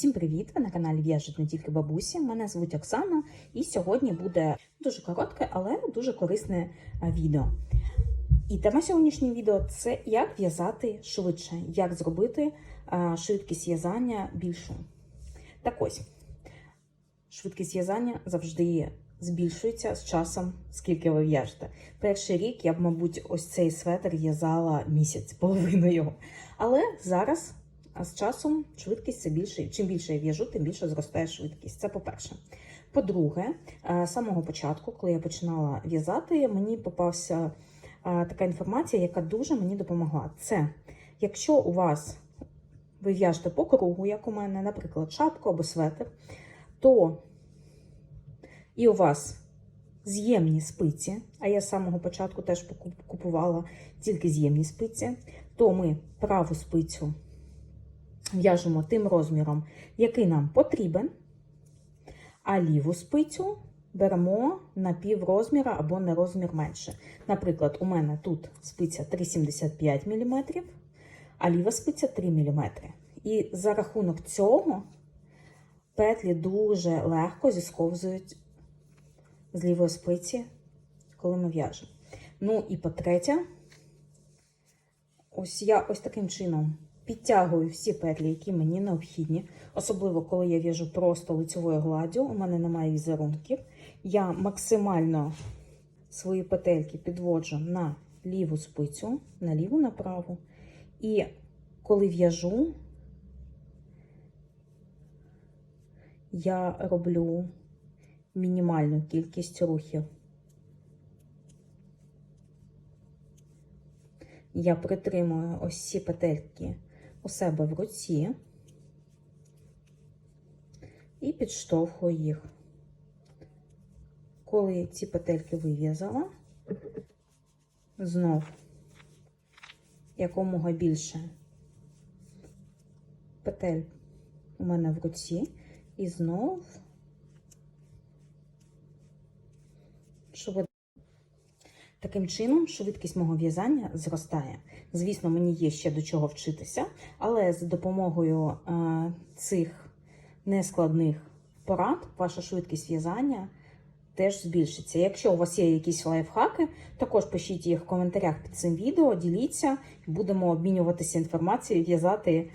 Всім привіт! Ви на каналі В'яжуть не тільки бабусі. Мене звуть Оксана, і сьогодні буде дуже коротке, але дуже корисне відео. І тема сьогоднішнього відео це як в'язати швидше, як зробити швидкість в'язання більшою. Так ось, швидкість в'язання завжди збільшується з часом, скільки ви в'яжете. Перший рік я б, мабуть, ось цей светр в'язала місяць, половину його. Але зараз а з часом швидкість це більше. Чим більше я в'яжу, тим більше зростає швидкість. Це по-перше. По-друге, е, з самого початку, коли я починала в'язати, мені попався е, така інформація, яка дуже мені допомогла. Це якщо у вас ви в'яжете по кругу, як у мене, наприклад, шапку або светр, то і у вас з'ємні спиці, а я з самого початку теж купувала тільки з'ємні спиці, то ми праву спицю в'яжемо тим розміром, який нам потрібен, а ліву спицю беремо на пів розміра або на розмір менше. Наприклад, у мене тут спиця 3,75 мм, а ліва спиця 3 мм. І за рахунок цього петлі дуже легко зісковзують з лівої спиці, коли ми в'яжемо. Ну і по-третє, ось я ось таким чином підтягую всі петлі, які мені необхідні, особливо коли я в'яжу просто лицевою гладдю, у мене немає візерунків. Я максимально свої петельки підводжу на ліву спицю, на ліву, на праву. І коли в'яжу, я роблю мінімальну кількість рухів. Я притримую ось ці петельки у себе в руці і підштовхую їх. Коли ці петельки вив'язала, знов якомога більше петель у мене в руці, і знов Таким чином, швидкість мого в'язання зростає. Звісно, мені є ще до чого вчитися, але з допомогою е, цих нескладних порад ваша швидкість в'язання теж збільшиться. Якщо у вас є якісь лайфхаки, також пишіть їх в коментарях під цим відео, діліться, будемо обмінюватися інформацією, в'язати е,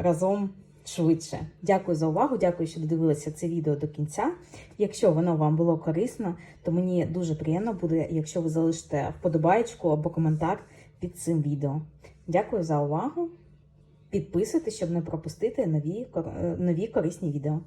разом швидше. Дякую за увагу, дякую, що додивилися це відео до кінця. Якщо воно вам було корисно, то мені дуже приємно буде, якщо ви залишите вподобаєчку або коментар під цим відео. Дякую за увагу. Підписуйтесь, щоб не пропустити нові, нові корисні відео.